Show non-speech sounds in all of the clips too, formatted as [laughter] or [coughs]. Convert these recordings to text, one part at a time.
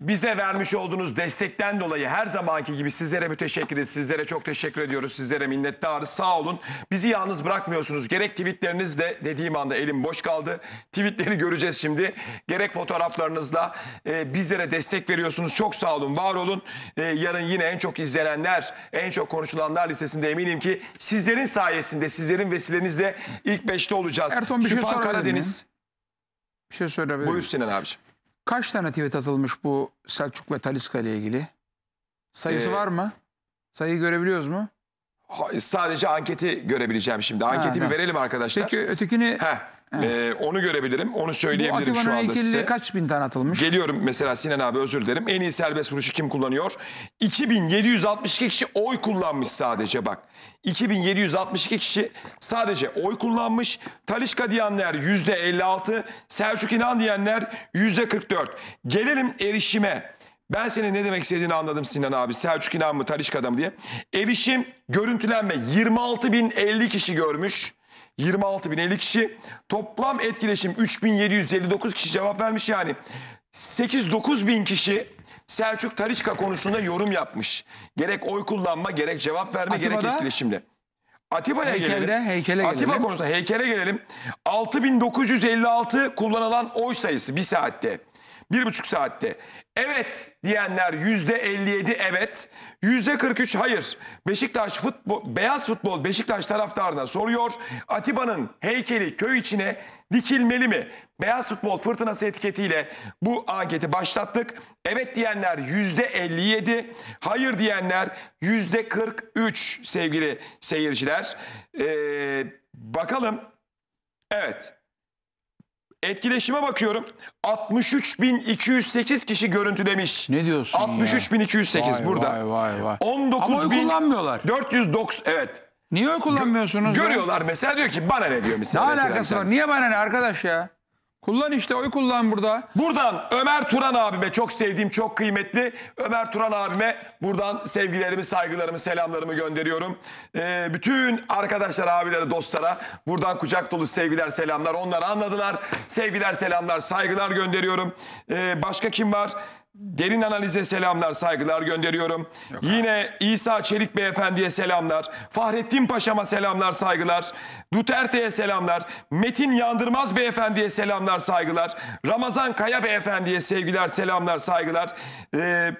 Bize vermiş olduğunuz destekten dolayı her zamanki gibi sizlere müteşekkiriz. Sizlere çok teşekkür ediyoruz. Sizlere minnettarız. Sağ olun. Bizi yalnız bırakmıyorsunuz. Gerek tweetlerinizle dediğim anda elim boş kaldı. Tweetleri göreceğiz şimdi. Gerek fotoğraflarınızla e, bizlere destek veriyorsunuz. Çok sağ olun, var olun. E, yarın yine en çok izlenenler, en çok konuşulanlar listesinde eminim ki sizlerin sayesinde, sizlerin vesilenizle ilk beşte olacağız. Ertuğrul, bir şey Süphan sorabilir Karadeniz. Bir şey söyleyebilir Buyur miyim? Sinan abiciğim. Kaç tane tweet atılmış bu Selçuk ve Taliska ile ilgili? Sayısı Ee, var mı? Sayıyı görebiliyoruz mu? Ha, Sadece anketi görebileceğim şimdi. Anketi bir tamam. verelim arkadaşlar. Peki ötekini Heh, e, onu görebilirim. Onu söyleyebilirim şu anda size. kaç bin tane atılmış? Geliyorum mesela Sinan abi özür dilerim. En iyi serbest vuruşu kim kullanıyor? 2762 kişi oy kullanmış sadece bak. 2762 kişi sadece oy kullanmış. Talişka diyenler %56, Selçuk İnan diyenler %44. Gelelim erişime. Ben senin ne demek istediğini anladım Sinan abi. Selçuk İnan mı Talişka'da mı diye. Erişim, görüntülenme 26.050 kişi görmüş. 26.050 kişi. Toplam etkileşim 3.759 kişi cevap vermiş yani. 8-9 bin kişi Selçuk Tariçka konusunda yorum yapmış. Gerek oy kullanma, gerek cevap verme, gerek Atiba'da? etkileşimde. Atiba'ya Heykelde, gelelim. heykele Atiba gelelim. konusunda heykele gelelim. 6956 kullanılan oy sayısı bir saatte. Bir buçuk saatte. Evet diyenler yüzde 57 evet. Yüzde 43 hayır. Beşiktaş futbol, beyaz futbol Beşiktaş taraftarına soruyor. Atiba'nın heykeli köy içine dikilmeli mi? Beyaz futbol fırtınası etiketiyle bu anketi başlattık. Evet diyenler yüzde 57, hayır diyenler yüzde 43 sevgili seyirciler. Ee, bakalım. Evet. Etkileşime bakıyorum. 63.208 kişi görüntülemiş. Ne diyorsun ya? 63.208 Vay, burada. Vay vay vay. Ama oy 19.490 kullanmıyorlar. evet. Niye oy kullanmıyorsunuz? Görüyorlar mesela diyor ki bana ne diyor Ne mesela. bir alakası var? Niye bana ne arkadaş ya? Kullan işte oy kullan burada. Buradan Ömer Turan abime çok sevdiğim, çok kıymetli Ömer Turan abime buradan sevgilerimi, saygılarımı, selamlarımı gönderiyorum. Ee, bütün arkadaşlar, abilere, dostlara buradan kucak dolu sevgiler, selamlar. Onlar anladılar. Sevgiler, selamlar, saygılar gönderiyorum. Ee, başka kim var? Derin analize selamlar, saygılar gönderiyorum. Yine İsa Çelik Beyefendi'ye selamlar. Fahrettin Paşam'a selamlar, saygılar. Duterte'ye selamlar. Metin Yandırmaz Beyefendi'ye selamlar, saygılar. Ramazan Kaya Beyefendi'ye sevgiler, selamlar, saygılar. Ee,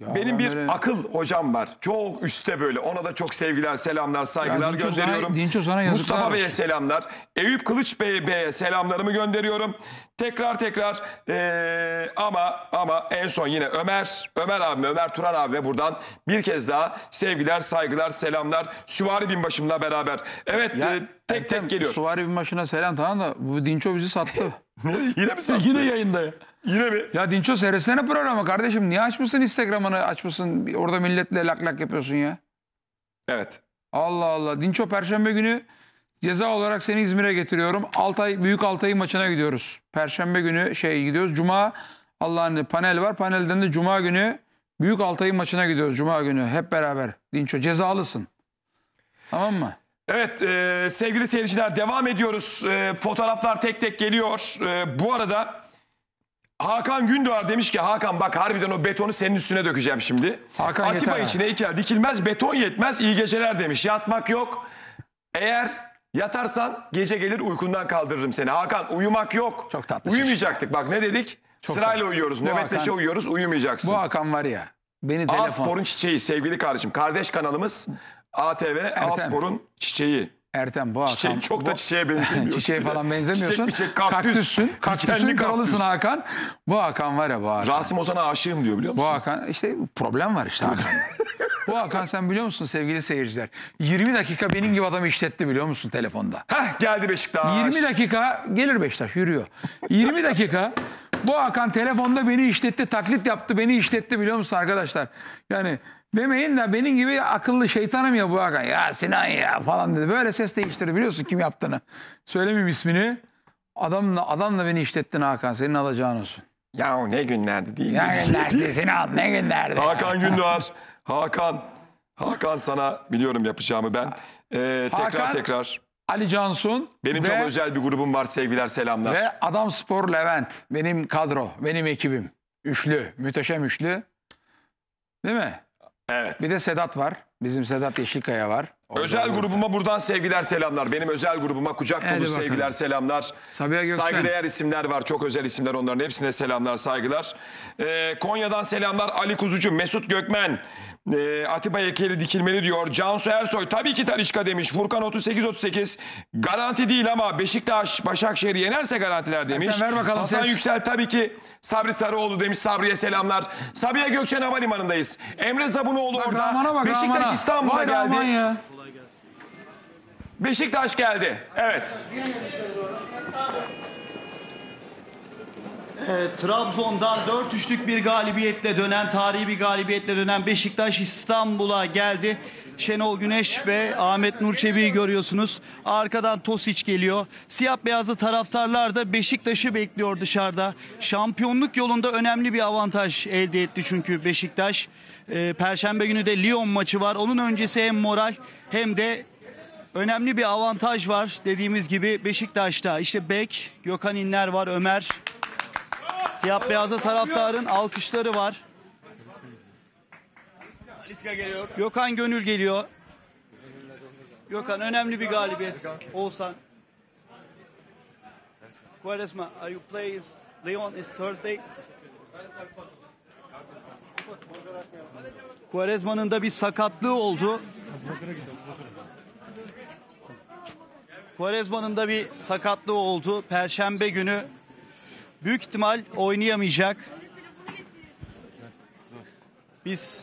Ya benim ben bir böyle- akıl hocam var. Çok üstte böyle. Ona da çok sevgiler, selamlar, saygılar Dinço sana- gönderiyorum. Dinço sana yazıklar Mustafa Bey'e selamlar. Eyüp Kılıç Bey- Bey'e selamlarımı gönderiyorum. Tekrar tekrar eee, ama ama en son yine Ömer, Ömer abime, Ömer Turan abime buradan bir kez daha sevgiler, saygılar, selamlar. Süvari binbaşımla beraber. Evet Ya, e, tek Ertem, tek geliyor. Suvari bin başına selam tamam da bu Dinço bizi sattı. [laughs] Yine mi sen? Yine yayında ya. Yine mi? Ya Dinço seyretsene programı kardeşim. Niye açmışsın Instagram'ını açmışsın? Orada milletle lak lak yapıyorsun ya. Evet. Allah Allah. Dinço Perşembe günü ceza olarak seni İzmir'e getiriyorum. Altay Büyük Altay maçına gidiyoruz. Perşembe günü şey gidiyoruz. Cuma Allah'ın panel var. Panelden de Cuma günü Büyük Altay maçına gidiyoruz. Cuma günü hep beraber. Dinço cezalısın. Tamam mı? Evet e, sevgili seyirciler devam ediyoruz. E, fotoğraflar tek tek geliyor. E, bu arada Hakan Gündoğar demiş ki Hakan bak harbiden o betonu senin üstüne dökeceğim şimdi. Hakan Atiba yeter ha. içine heykel dikilmez beton yetmez iyi geceler demiş. Yatmak yok. Eğer yatarsan gece gelir uykundan kaldırırım seni. Hakan uyumak yok. Çok tatlı Uyumayacaktık bak ne dedik? Sırayla tatlı. uyuyoruz. Bu Nöbetleşe Hakan- uyuyoruz uyumayacaksın. Bu Hakan var ya. Beni A telefon. Spor'un çiçeği sevgili kardeşim. Kardeş kanalımız ATV A Spor'un çiçeği. Ertem bu Hakan. Çiçek çok da bu- çiçeğe benzemiyor. [laughs] Çiçeğe falan benzemiyorsun. Çiçek çiçek kaktüs. Kaktüssün. Kaktüsün Dikenli kralısın kaktüs. Hakan. Bu Hakan var ya bu Hakan. Rasim Ozan'a aşığım diyor biliyor Bu musun? Hakan işte problem var işte Hakan. [laughs] bu Hakan sen biliyor musun sevgili seyirciler? 20 dakika benim gibi adamı işletti biliyor musun telefonda? Heh geldi Beşiktaş. 20 dakika gelir Beşiktaş yürüyor. 20 dakika bu Hakan telefonda beni işletti, taklit yaptı, beni işletti biliyor musun arkadaşlar? Yani demeyin de benim gibi akıllı şeytanım ya bu Hakan. Ya Sinan ya falan dedi. Böyle ses değiştirdi biliyorsun kim yaptığını. Söylemeyeyim ismini. Adamla, adamla beni işlettin Hakan. Senin alacağın olsun. Ya ne günlerdi değil mi? Ne günlerdi Sinan ne günlerdi. Hakan Gündoğar. Hakan. Hakan sana biliyorum yapacağımı ben. Ee, tekrar Hakan- tekrar. Ali Cansun Benim ve, çok özel bir grubum var sevgiler selamlar. ve Adam Spor Levent. Benim kadro, benim ekibim. Üçlü, müteşem üçlü. Değil mi? Evet. Bir de Sedat var. Bizim Sedat Yeşilkaya var. Orada Özel var. grubuma buradan sevgiler selamlar. Benim özel grubuma kucak dolu bakalım. sevgiler selamlar. Sabiha Gökçen. Saygıdeğer isimler var. Çok özel isimler onların hepsine selamlar saygılar. Ee, Konya'dan selamlar Ali Kuzucu, Mesut Gökmen, ee, Atiba Ekeli dikilmeli diyor. Cansu Ersoy tabii ki Talişka demiş. Furkan 38-38 garanti değil ama Beşiktaş Başakşehir'i yenerse garantiler demiş. Ertem, ver bakalım Hasan ses. Yüksel tabii ki Sabri Sarıoğlu demiş. Sabri'ye selamlar. Sabiha Gökçen Havalimanı'ndayız. Emre Zabunoğlu orada. Ramana bak, Beşiktaş Ramana. İstanbul'a Vay geldi. Rahman ya. Beşiktaş geldi. Evet. Evet, Trabzon'dan 4-3'lük bir galibiyetle dönen, tarihi bir galibiyetle dönen Beşiktaş İstanbul'a geldi. Şenol Güneş ve Ahmet Nur Çebi'yi görüyorsunuz. Arkadan Tosic geliyor. Siyah beyazlı taraftarlar da Beşiktaş'ı bekliyor dışarıda. Şampiyonluk yolunda önemli bir avantaj elde etti çünkü Beşiktaş. Ee, Perşembe günü de Lyon maçı var. Onun öncesi hem moral hem de önemli bir avantaj var dediğimiz gibi Beşiktaş'ta. İşte Bek, Gökhan İnler var, Ömer. Siyah beyazlı taraftarın alkışları var. Gökhan Gönül geliyor. Gökhan önemli bir galibiyet. Oğuzhan. Quaresma, are you playing Leon is Thursday? Quaresma'nın da bir sakatlığı oldu. Quaresma'nın da bir sakatlığı oldu. Perşembe günü büyük ihtimal oynayamayacak. Biz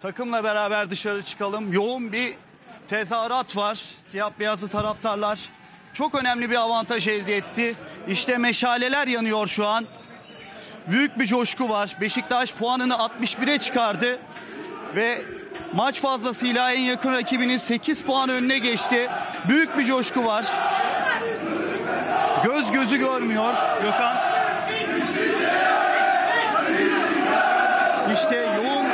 takımla beraber dışarı çıkalım. Yoğun bir tezahürat var. Siyah beyazlı taraftarlar çok önemli bir avantaj elde etti. İşte meşaleler yanıyor şu an. Büyük bir coşku var. Beşiktaş puanını 61'e çıkardı ve maç fazlasıyla en yakın rakibinin 8 puan önüne geçti. Büyük bir coşku var. Göz gözü görmüyor Gökhan. İşte yoğun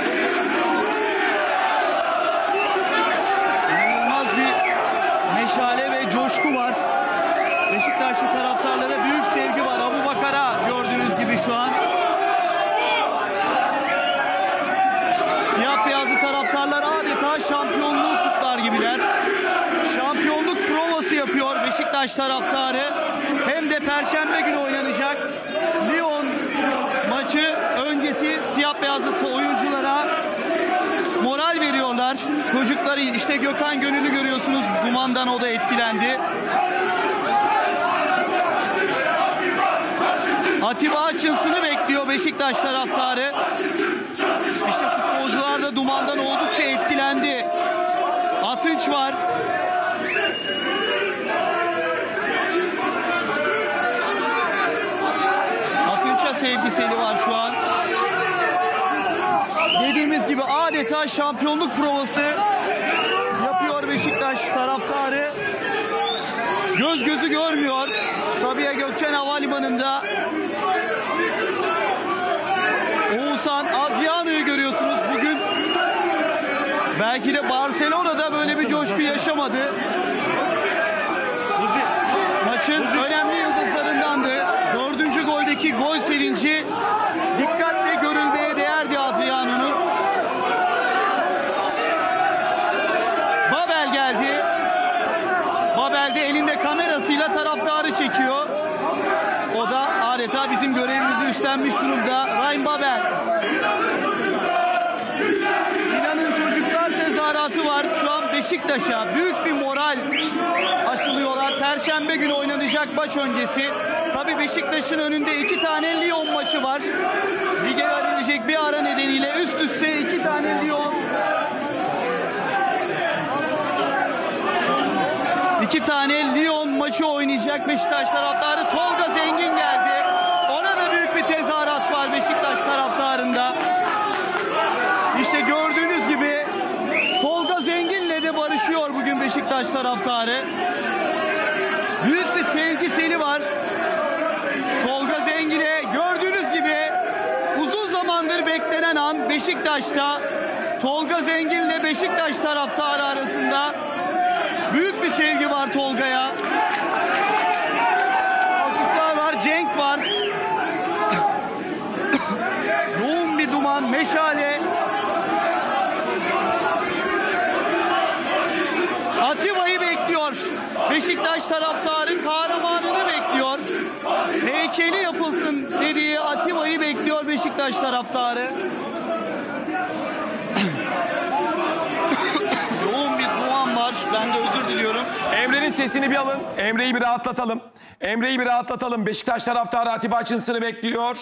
inanılmaz bir meşale ve coşku var. Beşiktaşlı taraftarlara büyük sevgi var. Abu Bakar'a gördüğünüz gibi şu an. Siyah beyazlı taraftarlar adeta şampiyonluğu kutlar gibiler. Yapıyor Beşiktaş taraftarı. Hem de perşembe günü oynanacak Lyon maçı öncesi siyah beyazlı oyunculara moral veriyorlar. Çocukları işte Gökhan Gönül'ü görüyorsunuz. Dumandan o da etkilendi. Atiba Hutchinson'ı bekliyor Beşiktaş taraftarı. İşte futbolcular da dumandan oldukça etkilendi. Atınç var. Sevgiseli var şu an. Dediğimiz gibi adeta şampiyonluk provası yapıyor Beşiktaş taraftarı. Göz gözü görmüyor. Sabiha Gökçen Havalimanı'nda Oğuzhan Adriano'yu görüyorsunuz bugün. Belki de Barcelona'da böyle bir coşku yaşamadı. Maçın önemli yıldızlarındandı. Goldeki gol sevinci dikkatle görülmeye değerdi Adriano'nun. Babel geldi. Babel de elinde kamerasıyla taraftarı çekiyor. O da adeta bizim görevimizi üstlenmiş durumda. Ryan Babel. İnanın çocuklar tezahüratı var. Şu an Beşiktaş'a büyük bir moral aşılıyorlar. Perşembe günü oynanacak maç öncesi. Tabii Beşiktaş'ın önünde iki tane Lyon maçı var. Lige verilecek bir ara nedeniyle üst üste iki tane Lyon İki tane Lyon maçı oynayacak Beşiktaş taraftarı. Tolga Zengin geldi. Ona da büyük bir tezahürat var Beşiktaş taraftarında. İşte gördüğünüz gibi Tolga Zengin'le de barışıyor bugün Beşiktaş taraftarı. Beşiktaş'ta Tolga Zengin'le Beşiktaş taraftarı arasında Büyük bir sevgi var Tolga'ya. Alkışlar var, Cenk var. [coughs] Yoğun bir duman, meşale. Atiba'yı bekliyor. Beşiktaş taraftarı kahramanını bekliyor. Heykeli yapılsın dediği Atiba'yı bekliyor Beşiktaş taraftarı. Yoğun bir duman var. Ben de özür diliyorum. Emre'nin sesini bir alın. Emre'yi bir rahatlatalım. Emre'yi bir rahatlatalım. Beşiktaş taraftarı Atiba Açınsın'ı bekliyor.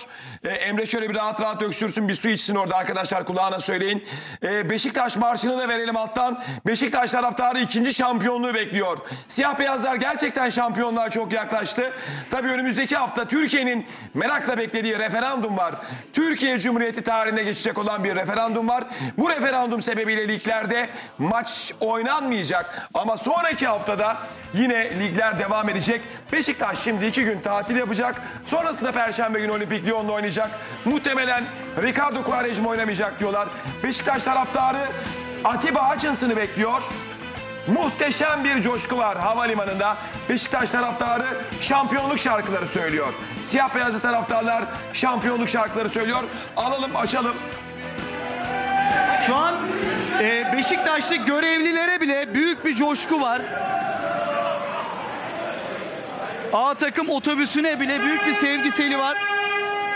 Ee, Emre şöyle bir rahat rahat öksürsün. Bir su içsin orada arkadaşlar kulağına söyleyin. Ee, Beşiktaş marşını da verelim alttan. Beşiktaş taraftarı ikinci şampiyonluğu bekliyor. Siyah beyazlar gerçekten şampiyonluğa çok yaklaştı. Tabii önümüzdeki hafta Türkiye'nin merakla beklediği referandum var. Türkiye Cumhuriyeti tarihine geçecek olan bir referandum var. Bu referandum sebebiyle liglerde maç oynanmayacak. Ama sonraki haftada yine ligler devam edecek. Beşiktaş şimdi iki gün tatil yapacak. Sonrasında Perşembe günü Olimpik Lyon'la oynayacak. Muhtemelen Ricardo Quaresma oynamayacak diyorlar. Beşiktaş taraftarı Atiba Hutchinson'ı bekliyor. Muhteşem bir coşku var havalimanında. Beşiktaş taraftarı şampiyonluk şarkıları söylüyor. Siyah beyazlı taraftarlar şampiyonluk şarkıları söylüyor. Alalım açalım. Şu an e, Beşiktaşlı görevlilere bile büyük bir coşku var. A takım otobüsüne bile büyük bir sevgiseli var.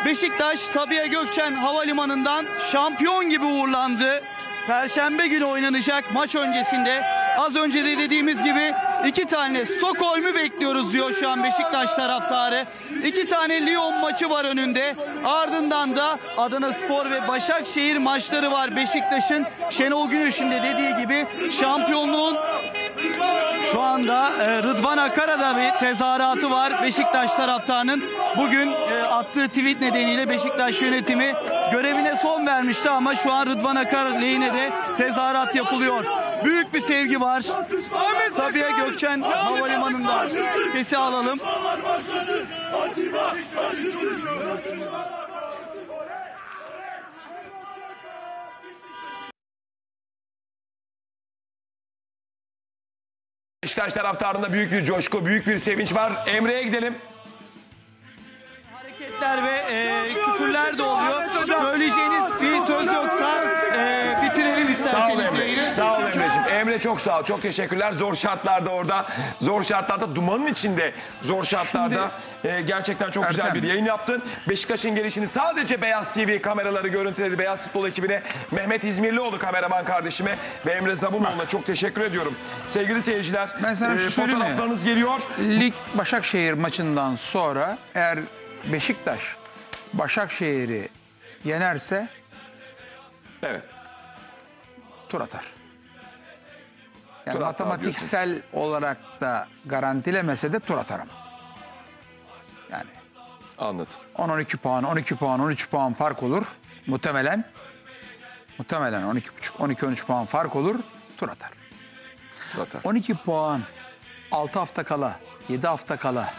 Beşiktaş Sabiha Gökçen Havalimanı'ndan şampiyon gibi uğurlandı. Perşembe günü oynanacak maç öncesinde az önce de dediğimiz gibi iki tane Stockholm'u bekliyoruz diyor şu an Beşiktaş taraftarı. İki tane Lyon maçı var önünde. Ardından da Adana Spor ve Başakşehir maçları var Beşiktaş'ın. Şenol Güneş'in de dediği gibi şampiyonluğun şu anda e, Rıdvan Akar'a da bir tezahüratı var Beşiktaş taraftarının. Bugün e, attığı tweet nedeniyle Beşiktaş yönetimi görevine son vermişti ama şu an Rıdvan Akar lehine de tezahürat yapılıyor. Büyük bir sevgi var. Sabiha Gökçen Havalimanı'nda sesi alalım. Beşiktaş taraftarında büyük bir coşku, büyük bir sevinç var. Emre'ye gidelim. Hareketler ve e, küfürler de oluyor. Söyleyeceğiniz bir söz yoksa e, bitirelim Sağ ol isterseniz Emre. Sağ ol Emre'ciğim. Emre çok sağ ol. Çok teşekkürler. Zor şartlarda orada. Zor şartlarda dumanın içinde zor şartlarda e, gerçekten çok güzel Ertem. bir yayın yaptın. Beşiktaş'ın gelişini sadece Beyaz TV kameraları görüntüledi. Beyaz Futbol ekibine Mehmet İzmirlioğlu kameraman kardeşime ve Emre Zabunoğlu'na çok teşekkür ediyorum. Sevgili seyirciler Ben sana bir şey fotoğraflarınız geliyor. Lig Başakşehir maçından sonra eğer Beşiktaş Başakşehir'i yenerse Evet. tur atar. Yani Tur matematiksel olarak da garantilemese de tur atarım. Yani Anladım. 10-12 puan, 12 puan, 13 puan fark olur. Muhtemelen. Muhtemelen 12,5, 12-13 puan fark olur. Tur atar. Tur atar. 12 puan 6 hafta kala, 7 hafta kala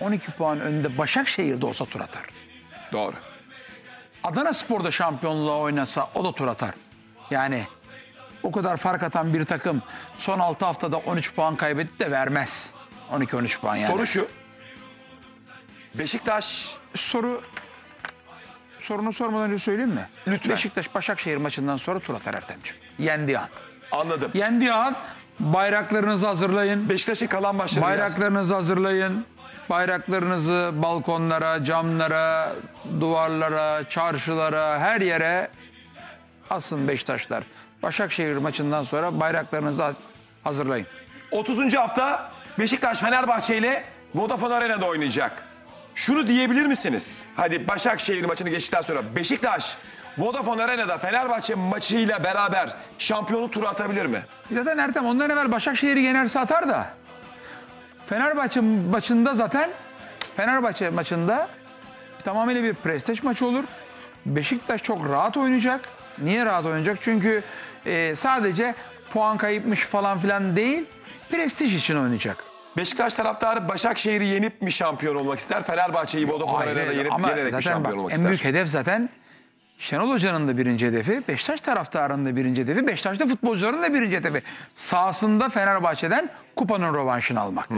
12 puan önünde Başakşehir'de olsa tur atar. Doğru. Adana Spor'da şampiyonluğa oynasa o da tur atar. Yani o kadar fark atan bir takım son 6 haftada 13 puan kaybetti de vermez. 12-13 puan yani. Soru şu. Beşiktaş soru sorunu sormadan önce söyleyeyim mi? Lütfen. Beşiktaş Başakşehir maçından sonra tur atar Ertem'ciğim. Yendiği an. anladım. Yendiği an bayraklarınızı hazırlayın. Beşiktaş'ın kalan maçları. Bayraklarınızı hazırlayın. Bayraklarınızı balkonlara, camlara, duvarlara, çarşılara, her yere asın Beşiktaşlar. Başakşehir maçından sonra bayraklarınızı haz- hazırlayın. 30. hafta Beşiktaş Fenerbahçe ile Vodafone Arena'da oynayacak. Şunu diyebilir misiniz? Hadi Başakşehir maçını geçtikten sonra Beşiktaş Vodafone Arena'da Fenerbahçe maçıyla beraber şampiyonluk turu atabilir mi? Zaten Ertem ondan evvel Başakşehir'i yenerse atar da. Fenerbahçe maçında zaten Fenerbahçe maçında tamamıyla bir prestij maçı olur. Beşiktaş çok rahat oynayacak. Niye rahat oynayacak? Çünkü e, sadece puan kayıpmış falan filan değil, prestij için oynayacak. Beşiktaş taraftarı Başakşehir'i yenip mi şampiyon olmak ister? Fenerbahçe'yi Vodafone Arena'da yenip ama yenerek mi şampiyon bak, olmak en ister? büyük hedef zaten Şenol Hoca'nın da birinci hedefi, Beşiktaş taraftarının da birinci hedefi, Beşiktaş'ta futbolcuların da birinci hedefi. Sahasında Fenerbahçe'den kupanın rövanşını almak.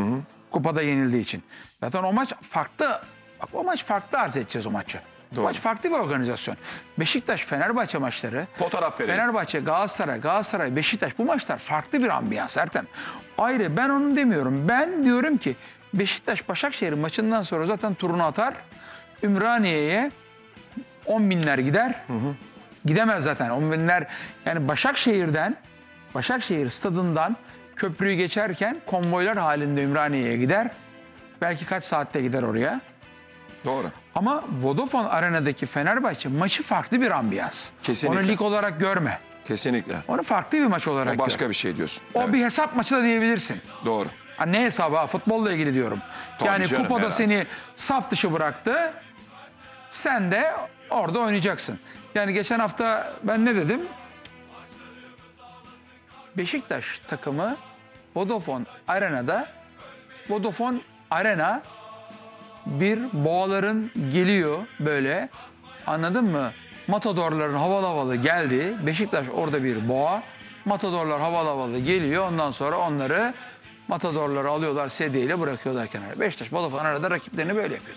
Kupada yenildiği için. Zaten o maç farklı, bak o maç farklı arz edeceğiz o maçı. Doğru. maç farklı bir organizasyon. Beşiktaş Fenerbahçe maçları, Fotoğraf verelim. Fenerbahçe, Galatasaray, Galatasaray, Beşiktaş bu maçlar farklı bir ambiyans Ertem. Ayrı ben onu demiyorum. Ben diyorum ki Beşiktaş Başakşehir maçından sonra zaten turunu atar. Ümraniye'ye 10 binler gider. Gidemez zaten 10 binler. Yani Başakşehir'den Başakşehir stadından köprüyü geçerken konvoylar halinde Ümraniye'ye gider. Belki kaç saatte gider oraya. Doğru. Ama Vodafone Arena'daki Fenerbahçe maçı farklı bir ambiyans. Kesinlikle. Onu lig olarak görme. Kesinlikle. Onu farklı bir maç olarak O başka gör. bir şey diyorsun. O Evet, bir hesap maçı da diyebilirsin. Doğru. Ha, ne hesabı? Ha, futbolla ilgili diyorum. Tabii yani canım, kupada herhalde. seni saf dışı bıraktı. Sen de orada oynayacaksın. Yani geçen hafta ben ne dedim? Beşiktaş takımı Vodafone Arena'da Vodafone Arena bir boğaların geliyor böyle anladın mı? Matadorların havalı havalı geldi. Beşiktaş orada bir boğa. Matadorlar havalı havalı geliyor. Ondan sonra onları matadorları alıyorlar sedyeyle bırakıyorlar kenara. Beşiktaş Vodafone arada rakiplerini böyle yapıyor.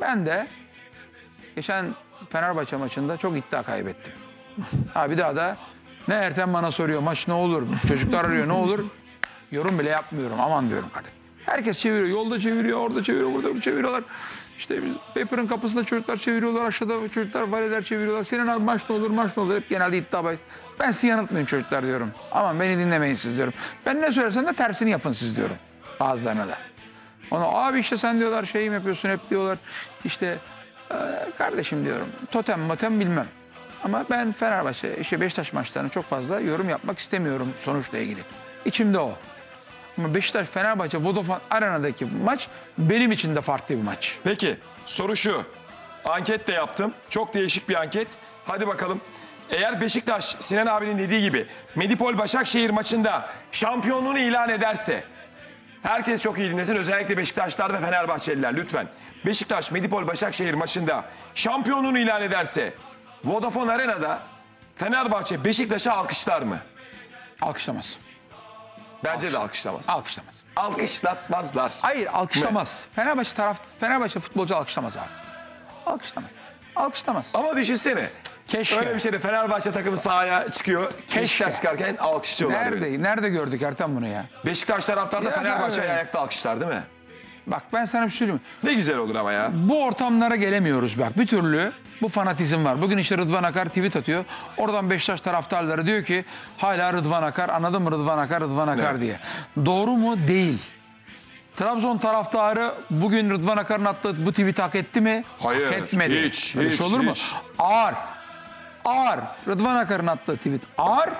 Ben de geçen Fenerbahçe maçında çok iddia kaybettim. Ha bir daha da ne Ertem bana soruyor maç ne olur? Çocuklar arıyor ne olur? Yorum bile yapmıyorum aman diyorum kardeşim. Herkes çeviriyor. Yolda çeviriyor, orada çeviriyor, burada çeviriyorlar. İşte biz Pepper'ın kapısında çocuklar çeviriyorlar, aşağıda çocuklar valiler çeviriyorlar. Senin abi maç ne olur, maç ne olur? Hep genelde iddia. Ben sizi yanıltmayayım çocuklar diyorum. Aman beni dinlemeyin siz diyorum. Ben ne söylersem de tersini yapın siz diyorum. Bazılarına da. Ona abi işte sen diyorlar şey mi yapıyorsun hep diyorlar. İşte "Ee, kardeşim diyorum totem motem bilmem. Ama ben Fenerbahçe işte Beşiktaş maçlarına çok fazla yorum yapmak istemiyorum sonuçla ilgili. İçimde o. Ama Beşiktaş Fenerbahçe Vodafone Arena'daki maç benim için de farklı bir maç. Peki soru şu. Anket de yaptım. Çok değişik bir anket. Hadi bakalım. Eğer Beşiktaş Sinan abinin dediği gibi Medipol Başakşehir maçında şampiyonluğunu ilan ederse herkes çok iyi dinlesin. Özellikle Beşiktaşlar ve Fenerbahçeliler lütfen. Beşiktaş Medipol Başakşehir maçında şampiyonluğunu ilan ederse Vodafone Arena'da Fenerbahçe Beşiktaş'ı alkışlar mı? Alkışlamaz. Bence de alkışlamaz. Alkışlamaz. Alkışlatmazlar. Hayır alkışlamaz. Fenerbahçe taraf Fenerbahçe futbolcu alkışlamaz abi. Alkışlamaz. Alkışlamaz. Ama düşünsene. Keşke. Öyle bir şeyde Fenerbahçe takımı sahaya çıkıyor. Beşiktaş çıkarken alkışlıyorlar. böyle. Nerede? Nerede gördük Ertem bunu ya? Beşiktaş taraftarı da Ya Fenerbahçe'yi abi. ayakta alkışlar değil mi? Bak ben sana bir şey söyleyeyim. mi? Ne güzel olur ama ya. Bu ortamlara gelemiyoruz bak. Bir türlü bu fanatizm var. Bugün işte Rıdvan Akar tweet atıyor. Oradan Beşiktaş taraftarları diyor ki hala Rıdvan Akar. Anladın mı Rıdvan Akar, Rıdvan Akar Evet. diye. Doğru mu? Değil. Trabzon taraftarı bugün Rıdvan Akar'ın attığı bu tweet hak etti mi? Hayır, Hak etmedi. hiç, Böyle hiç, şey olur mu? hiç. Ağır. Ağır. Rıdvan Akar'ın attığı tweet ağır.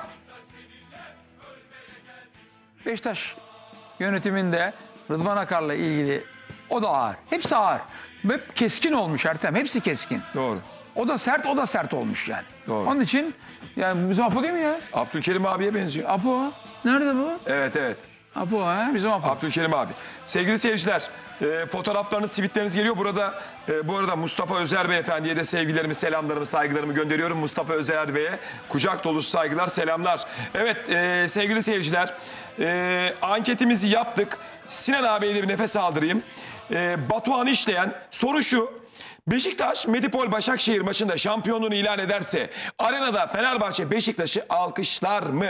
Beşiktaş yönetiminde Rıdvan Akar'la ilgili o da ağır. Hepsi ağır. Ve keskin olmuş Ertem. Hepsi keskin. Doğru. O da sert, o da sert olmuş yani. Doğru. Onun için yani bizim Apo değil mi ya? Abdülkerim abiye benziyor. Apo. Nerede bu? Evet evet. Apo ha? Bizim Apo. Abdülkerim abi. Sevgili seyirciler, e, fotoğraflarınız, tweetleriniz geliyor. Burada e, bu arada Mustafa Özer Beyefendi'ye de sevgilerimi, selamlarımı, saygılarımı gönderiyorum. Mustafa Özer Bey'e kucak dolusu saygılar, selamlar. Evet e, sevgili seyirciler, e, anketimizi yaptık. Sinan abiye de bir nefes aldırayım. E, Batuhan işleyen soru şu. Beşiktaş Medipol Başakşehir maçında şampiyonluğunu ilan ederse arenada Fenerbahçe Beşiktaş'ı alkışlar mı?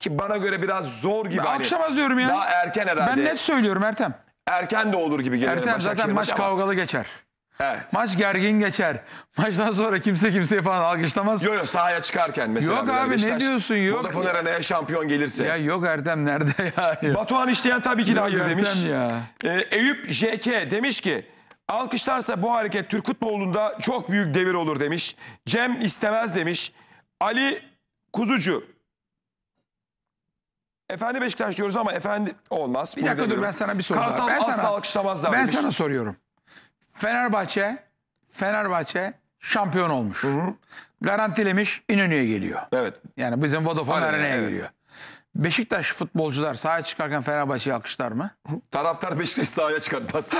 Ki bana göre biraz zor gibi. hani. Alkışlamaz diyorum ya. Daha erken herhalde. Ben net söylüyorum Ertem. Erken de olur gibi geliyor. Ertem zaten maç kavgalı geçer. Evet. Maç gergin geçer. [laughs] Maçtan sonra kimse kimseye falan alkışlamaz. Yo yo sahaya çıkarken mesela. Yok abi, ne Beşiktaş diyorsun, yok Vodafone ya. Arena'ya şampiyon gelirse. Ya yok Erdem nerede [laughs] ya? Batuhan İşleyen tabii ki de hayır Ertem demiş. ya. Ee, Eyüp JK demiş ki alkışlarsa bu hareket Türk futbolunda çok büyük devir olur demiş. Cem istemez demiş. Ali Kuzucu. Efendi Beşiktaş diyoruz ama efendi olmaz. Bir dakika dur ben sana bir soru Kartal. Ben asla sana, alkışlamazlar ben demiş. sana soruyorum. Fenerbahçe Fenerbahçe şampiyon olmuş. Garantilemiş İnönü'ye geliyor. Evet. Yani bizim Vodafone Arena'ya, evet. geliyor. Beşiktaş futbolcular sahaya çıkarken Fenerbahçe'yi alkışlar mı? Taraftar Beşiktaş sahaya çıkartmaz.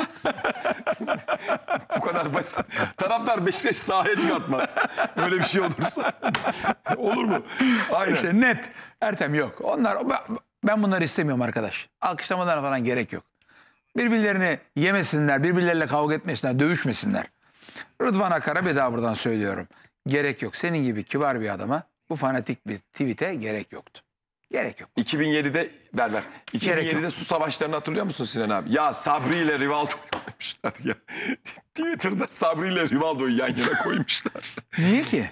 Bu kadar basit. Taraftar Beşiktaş sahaya çıkartmaz. Öyle bir şey olursa. Olur mu? Aynen. İşte net. Ertem yok. Onlar ben- bunları istemiyorum arkadaş. Alkışlamalarına falan gerek yok. Birbirlerini yemesinler, birbirleriyle kavga etmesinler, dövüşmesinler. Rıdvan Akar'a bir daha buradan söylüyorum. Gerek yok. Senin gibi kibar bir adama bu fanatik bir tweet'e gerek yoktu. Gerek yok. 2007'de ver ver. Gerek 2007'de su savaşlarını hatırlıyor musun Sinan abi? Ya Sabri ile Rivaldo koymuşlar ya. [laughs] Twitter'da Sabri ile Rivaldo'yu yan yana koymuşlar. Niye ki?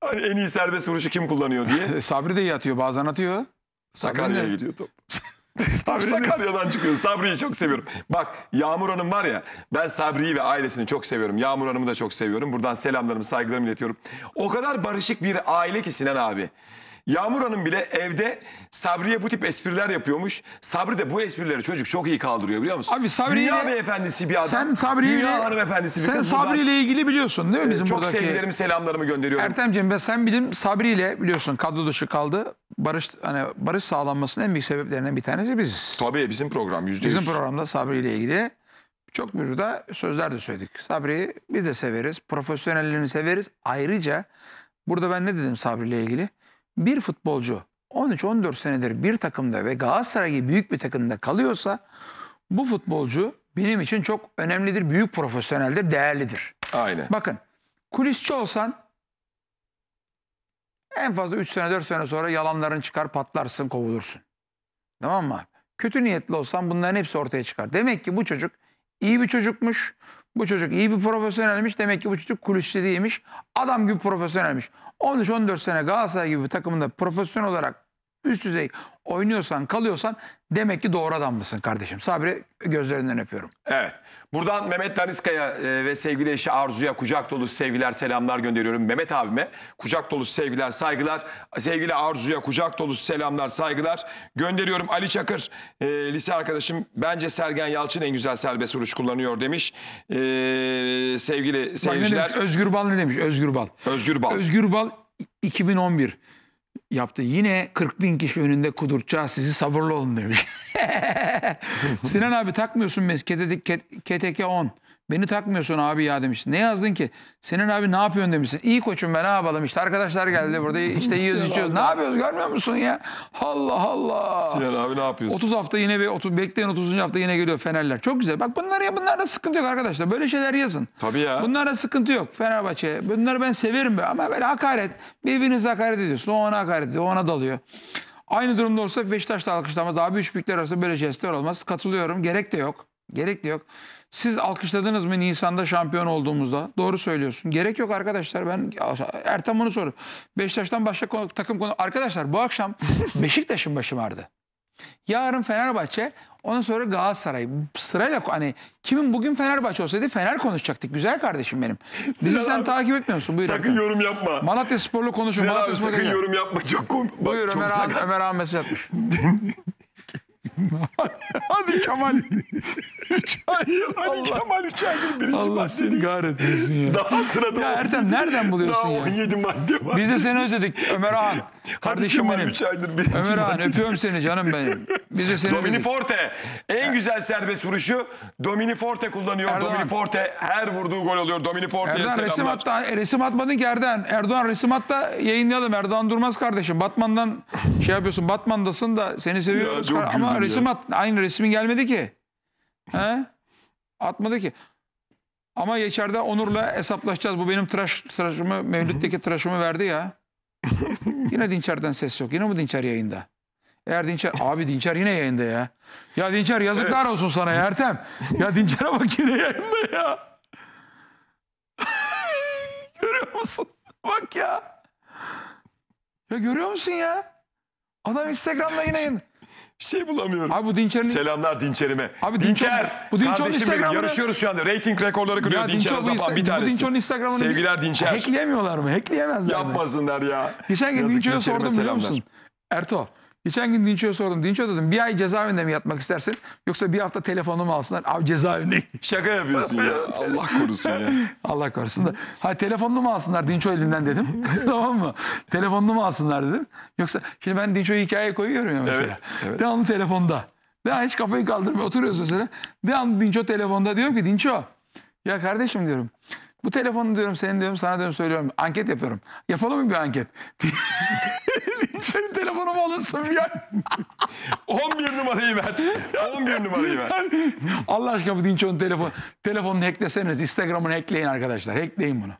Hani en iyi serbest vuruşu kim kullanıyor diye. [laughs] Sabri de iyi atıyor, bazen atıyor. Sakarya'ya gidiyor top. [laughs] [laughs] Top Sakarya'dan çıkıyor. Sabri'yi çok seviyorum. Bak Yağmur Hanım var ya ben Sabri'yi ve ailesini çok seviyorum. Yağmur Hanım'ı da çok seviyorum. Buradan selamlarımı saygılarımı iletiyorum. O kadar barışık bir aile ki Sinan abi. Yağmur Hanım bile evde Sabri'ye bu tip espriler yapıyormuş. Sabri de bu esprileri çocuk çok iyi kaldırıyor biliyor musun? Abi Sabri Dünya beyefendisi bir adam. Sen Sabri ile Dünya hanımefendisi bir sen kız. Sabri Buradan, ile ilgili biliyorsun değil mi bizim çok buradaki? sevgilerimi selamlarımı gönderiyorum. Ertemciğim ve sen bilim Sabri ile biliyorsun kadro dışı kaldı. Barış hani barış sağlanmasının en büyük sebeplerinden bir tanesi biziz. Tabii bizim program yüzde yüz. Bizim programda Sabri ile ilgili çok burada sözler de söyledik. Sabri'yi biz de severiz. Profesyonellerini severiz. Ayrıca burada ben ne dedim Sabri ile ilgili? Bir futbolcu 13-14 senedir bir takımda ve Galatasaray gibi büyük bir takımda kalıyorsa bu futbolcu benim için çok önemlidir, büyük profesyoneldir, değerlidir. Aynen. Bakın kulisçi olsan en fazla 3 sene 4 sene sonra yalanların çıkar patlarsın kovulursun. Tamam mı? Kötü niyetli olsan bunların hepsi ortaya çıkar. Demek ki bu çocuk iyi bir çocukmuş. Bu çocuk iyi bir profesyonelmiş. Demek ki bu çocuk kulisçi değilmiş. Adam gibi profesyonelmiş. 13-14 sene Galatasaray gibi bir takımında profesyonel olarak üst düzey oynuyorsan, kalıyorsan demek ki doğru adam mısın kardeşim. Sabri gözlerinden öpüyorum. Evet. Buradan Mehmet Daniskaya e, ve sevgili eşi Arzu'ya kucak dolu sevgiler, selamlar gönderiyorum. Mehmet abime kucak dolu sevgiler, saygılar. Sevgili Arzu'ya kucak dolu selamlar, saygılar gönderiyorum. Ali Çakır, e, lise arkadaşım, bence Sergen Yalçın en güzel serbest vuruş kullanıyor demiş. E, sevgili Bak ne seyirciler, demiş? Özgür Bal ne demiş? Özgür Bal. Özgür Bal. Özgür Bal 2011 yaptı. Yine 40 bin kişi önünde kudurtacağız sizi sabırlı olun demiş. [laughs] Sinan abi takmıyorsun mes KTK, KTK 10. Beni takmıyorsun abi ya demiş. Ne yazdın ki? Sinan abi ne yapıyorsun demişsin. İyi koçum ben ne yapalım işte arkadaşlar geldi burada [laughs] işte yiyoruz içiyoruz. Ne yapıyoruz görmüyor musun ya? Allah Allah. Sinan abi ne yapıyorsun? 30 hafta yine bir 30 bekleyen 30. hafta yine geliyor Fenerler. Çok güzel. Bak bunlar ya bunlarda sıkıntı yok arkadaşlar. Böyle şeyler yazın. Tabii ya. Bunlarda sıkıntı yok. Fenerbahçe. Bunları ben severim be. ama böyle hakaret. Birbirinize hakaret ediyorsun. O ona hakaret ediyor. O ona dalıyor. Aynı durumda olsa Beşiktaş'ta alkışlamaz. Abi üç büyükler arasında böyle jestler olmaz. Katılıyorum. Gerek de yok. Gerek de yok. Siz alkışladınız mı Nisan'da şampiyon olduğumuzda? Doğru söylüyorsun. Gerek yok arkadaşlar. Ben Ertem bunu soruyor. Beşiktaş'tan başka konu- takım konu. Arkadaşlar bu akşam [laughs] Beşiktaş'ın başı vardı. Yarın Fenerbahçe, ondan sonra Galatasaray. Sırayla hani kimin bugün Fenerbahçe olsaydı Fener konuşacaktık. Güzel kardeşim benim. Bizi Sinan sen abi, takip etmiyor musun? Buyur Sakın Erkan. yorum yapma. Malatya Spor'la konuşun. Sinan Malatya abi sakın yorum yapma. Çok komik. Buyur çok Ömer sakat. Ömer Han mesaj atmış. [laughs] Hadi Kemal. Üç ay. Hadi Allah, Kemal 3 aydır birinci Allah seni maddedeyiz. kahretmesin ya. Daha sırada Ya 17 Ertem nereden buluyorsun Daha ya? 17 madde var. Biz de seni özledik Ömer Han. Kardeşim Kemal benim. üç aydır birinci Ömer madde. öpüyorum seni canım benim. Biz de seni Domini özledik. Forte. En güzel serbest vuruşu Domini Forte kullanıyor. Erdoğan. Domini Forte her vurduğu gol oluyor. Domini Forte'ye Erdoğan resim selamlar. hatta resim atmadın ki Erdoğan. Erdoğan resim hatta yayınlayalım. Erdoğan Durmaz kardeşim. Batman'dan şey yapıyorsun. Batman'dasın da seni seviyoruz. Çok Ama güldüm resim at. Aynı resmin gelmedi ki. He? Atmadı ki. Ama içeride Onur'la hesaplaşacağız. Bu benim tıraş, tıraşımı, Mevlüt'teki tıraşımı verdi ya. [laughs] Yine Dinçer'den ses yok. Yine mi Dinçer yayında? Eğer Dinçer... Abi Dinçer yine yayında ya. Ya Dinçer yazıklar olsun sana ya Ertem. Ya Dinçer'e bak yine yayında ya. [laughs] Görüyor musun? Bak ya. Ya görüyor musun ya? Adam Instagram'da yine yayın. Şey bulamıyorum. Abi bu Dinçer'in... Selamlar Dinçer'ime. Abi Dinçer- Dinçer. bu Dinçer'in kardeşim benim. Yarışıyoruz şu anda. Rating rekorları kırıyor. Ya Dinçer Dinçer Azapan bir Insta- bu tanesi. Dinçer'in Instagram'ını... Sevgiler Dinçer. Hackleyemiyorlar mı? Hackleyemezler mi? Yapmasınlar ya. Geçen gün Dinçer'e sordum biliyor musun? Erto, Geçen gün Dinço'ya sordum. Dinço dedim bir ay cezaevinde mi yatmak istersin? Yoksa bir hafta telefonumu alsınlar. Abi cezaevinde. [laughs] Şaka yapıyorsun ya. Allah korusun ya. Allah korusun da. Ha telefonunu mu alsınlar Dinço elinden dedim. [laughs] tamam mı? Telefonunu mu alsınlar dedim. Yoksa şimdi ben Dinço'yu hikayeye koyuyorum ya mesela. Evet, evet. Devamlı telefonda. Daha hiç kafayı kaldırmıyor. Oturuyoruz mesela. Devamlı Dinço telefonda. Diyorum ki Dinço. Ya kardeşim diyorum. Bu telefonu diyorum senin diyorum sana diyorum söylüyorum. Anket yapıyorum. Yapalım mı bir anket? Dinço'nun telefonu mu alınsın bir ay? 11 numarayı ver. 11 numarayı ver. Allah aşkına bu Dinço'nun telefonu. Telefonunu hackleseniz. Instagram'ını hackleyin arkadaşlar. Hackleyin bunu.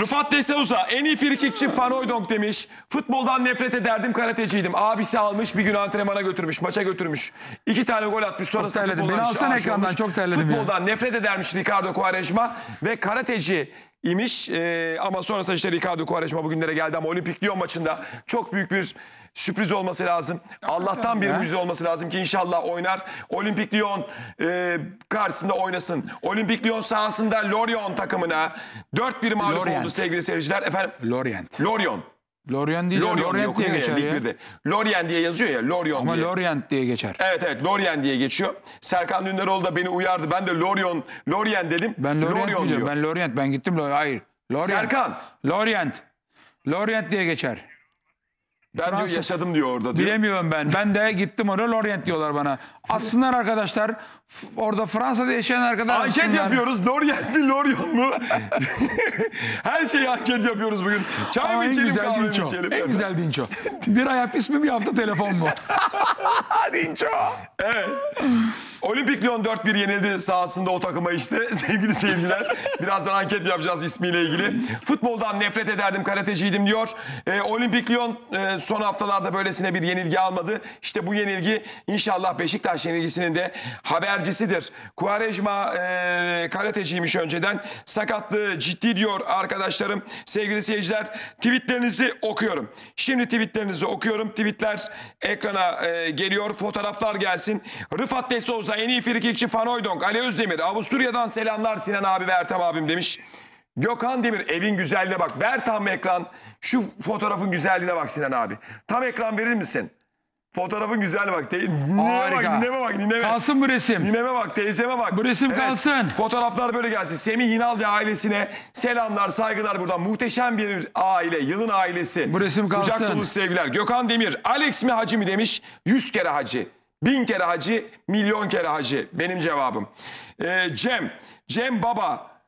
Rıfat Desauza en iyi frikikçi Van Hooijdonk demiş. Futboldan nefret ederdim karateciydim. Abisi almış bir gün antrenmana götürmüş maça götürmüş. İki tane gol atmış sonrasında terledim. futboldan Beni alsana aşık ekrandan, olmuş. çok terledim ya. Futboldan nefret edermiş Ricardo Quaresma ve karateci imiş. Ee, ama sonrasında işte Ricardo Quaresma bugünlere geldi ama Olimpik Lyon maçında çok büyük bir sürpriz olması lazım. Allah'tan bir mucize olması lazım ki inşallah oynar. Olimpik Lyon e, karşısında oynasın. Olimpik Lyon sahasında Lorient takımına 4-1 mağlup Lorient. oldu sevgili seyirciler. Efendim Lorient. Lorient. Lorient değil. Lorient, Lorient, diye ya, geçer ya. birde. Lorient diye yazıyor ya Lorient Ama diye. Lorient diye geçer. Evet evet Lorient diye geçiyor. Serkan Dündaroğlu da beni uyardı. Ben de Lorient, Lorient dedim. Ben Lorient biliyorum. diyor. Ben Lorient. Ben gittim. Lo- Hayır. Lorient. Serkan Lorient. Lorient diye geçer. Ben diyor Fransız- yaşadım diyor orada diyor. Bilemiyorum ben. Ben de gittim oraya Lorient diyorlar bana. Aslında arkadaşlar orada Fransa'da yaşayan arkadaşlar Anket aslında- yapıyoruz. Lorient mi Lorient mu? [laughs] Her şeyi anket yapıyoruz bugün. Çay Ama mı içelim kahve mi içelim? En güzel Dinço. Bir ay hapis mi bir hafta telefon mu? [laughs] Dinço. [laughs] Evet. Olimpik Lyon 4-1 yenildi sahasında o takıma işte [laughs] sevgili seyirciler. Birazdan anket yapacağız ismiyle ilgili. Futboldan nefret ederdim karateciydim diyor. Ee, Olimpik Lyon e, son haftalarda böylesine bir yenilgi almadı. İşte bu yenilgi inşallah Beşiktaş yenilgisinin de habercisidir. Quaresma e, karateciymiş önceden. Sakatlığı ciddi diyor arkadaşlarım. Sevgili seyirciler tweetlerinizi okuyorum. Şimdi tweetlerinizi okuyorum. Tweetler ekrana e, geliyor. Fotoğraflar gelsin. Rıfat En iyi frikikçi Van Hooijdonk. Ali Özdemir. Avusturya'dan selamlar Sinan abi ve Ertem abim demiş. Gökhan Demir evin güzelliğine bak. Ver tam ekran. Şu fotoğrafın güzelliğine bak Sinan abi. Tam ekran verir misin? Fotoğrafın güzelliğine bak. Te- nineme Harika. bak, nineme bak, nineme. Kalsın bu resim. Nineme bak, teyzeme bak. Bu resim kalsın. Fotoğraflar böyle gelsin. Semih Yinaldi ailesine selamlar, saygılar buradan. Muhteşem bir aile, yılın ailesi. Bu resim kalsın. Kucak dolu sevgiler. Gökhan Demir, Alex mi hacı mı demiş. Yüz kere hacı. Bin kere hacı, milyon kere hacı. Benim cevabım. Ee, Cem, Cem Baba.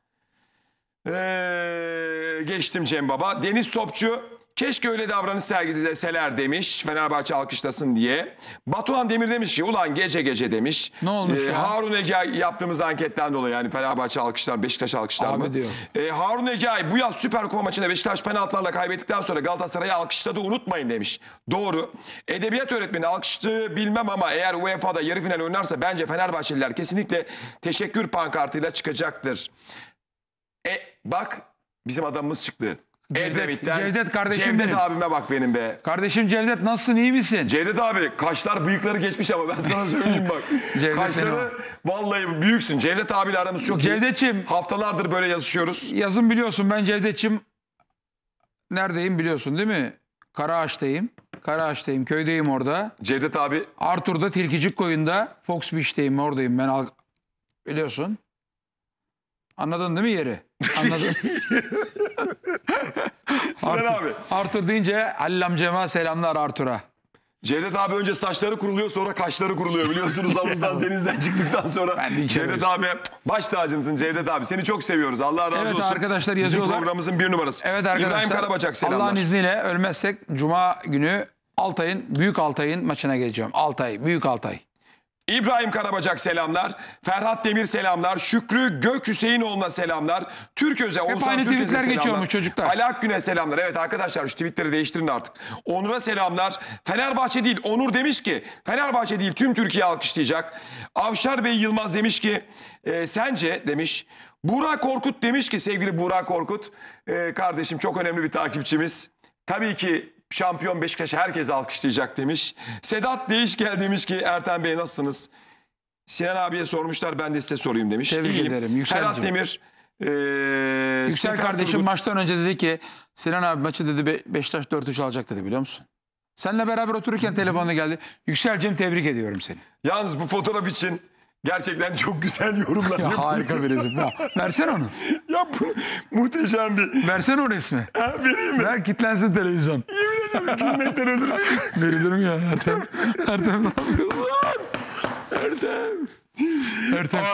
Ee, geçtim Cem Baba. Deniz Topçu. Keşke öyle davranış sergileseler demiş. Fenerbahçe alkışlasın diye. Batuhan Demir demiş ki ulan gece gece demiş. Ee, Ne olmuş ya? Harun Egay yaptığımız anketten dolayı yani Fenerbahçe alkışlar, Beşiktaş alkışlar Abi mı? diyor. Ee, Harun Egay bu yaz Süper Kupa maçında Beşiktaş penaltılarla kaybettikten sonra Galatasaray'ı alkışladı unutmayın demiş. Doğru. Edebiyat öğretmeni alkışlığı bilmem ama eğer UEFA'da yarı final oynarsa bence Fenerbahçeliler kesinlikle teşekkür pankartıyla çıkacaktır. E bak bizim adamımız çıktı. Cevdet- Edremit'ten. Cevdet kardeşim Cevdet benim. abime bak benim be. Kardeşim Cevdet nasılsın iyi misin? Cevdet abi kaşlar bıyıkları geçmiş ama ben sana söyleyeyim bak. [laughs] Cevdet Kaşları vallahi büyüksün. Cevdet abiyle aramız çok iyi. Cevdetçim Haftalardır böyle yazışıyoruz. yazın biliyorsun ben Cevdetçim neredeyim biliyorsun değil mi? Karaağaç'tayım. Karaağaç'tayım köydeyim orada. Cevdet abi Arthur'da Tilkicik koyunda Fox Beach'teyim oradayım ben biliyorsun. Anladın değil mi yeri? Anladın. [laughs] Sinan Arthur, abi. Arthur deyince Halil amcama selamlar Arthur'a. Cevdet abi önce saçları kuruluyor sonra kaşları kuruluyor biliyorsunuz [laughs] havuzdan denizden çıktıktan sonra. Cevdet abi baş tacımsın Cevdet abi seni çok seviyoruz Allah razı Evet olsun. arkadaşlar Bizim yazıyorlar. programımızın bir numarası. Evet arkadaşlar. İbrahim Karabacak selamlar. Allah'ın izniyle ölmezsek Cuma günü Altay'ın, Büyük Altay'ın maçına geleceğim. Altay, Büyük Altay. İbrahim Karabacak selamlar. Ferhat Demir selamlar. Şükrü Gök Hüseyinoğlu'na selamlar. Türköz'e, Oğuzhan aynı Türköz'e tweetler selamlar. geçiyormuş çocuklar. Ali Akgün'e selamlar. Evet arkadaşlar şu tweetleri değiştirin artık. Onur'a selamlar. Fenerbahçe değil. Onur demiş ki Fenerbahçe değil tüm Türkiye alkışlayacak. Avşar Bey Yılmaz demiş ki e, sence demiş. Burak Korkut demiş ki sevgili Burak Korkut e, kardeşim çok önemli bir takipçimiz. Tabii ki şampiyon Beşiktaş'ı herkes alkışlayacak demiş. Sedat Değişgel demiş ki Erten Bey nasılsınız? Sinan abiye sormuşlar ben de size sorayım demiş. Tebrik İyiyim. ederim, Yüksel'cim. Ferhat Demir. E, Yüksel Sefer kardeşim Turgut. maçtan önce dedi ki Sinan abi maçı dedi Be- Beşiktaş 4-3 alacak dedi biliyor musun? Seninle beraber otururken [laughs] telefonda geldi. Yükselcim tebrik ediyorum seni. Yalnız bu fotoğraf için gerçekten çok güzel yorumlar Ya harika bir resim. Ya, versene onu. [laughs] Ya bu muhteşem bir. Versene o resmi. Ha, vereyim mi? Ver kitlensin televizyon. Gülmekten ölürüm. [laughs] Veririm ya Ertem. Ertem ne yapıyorsun? Ertem. Ertem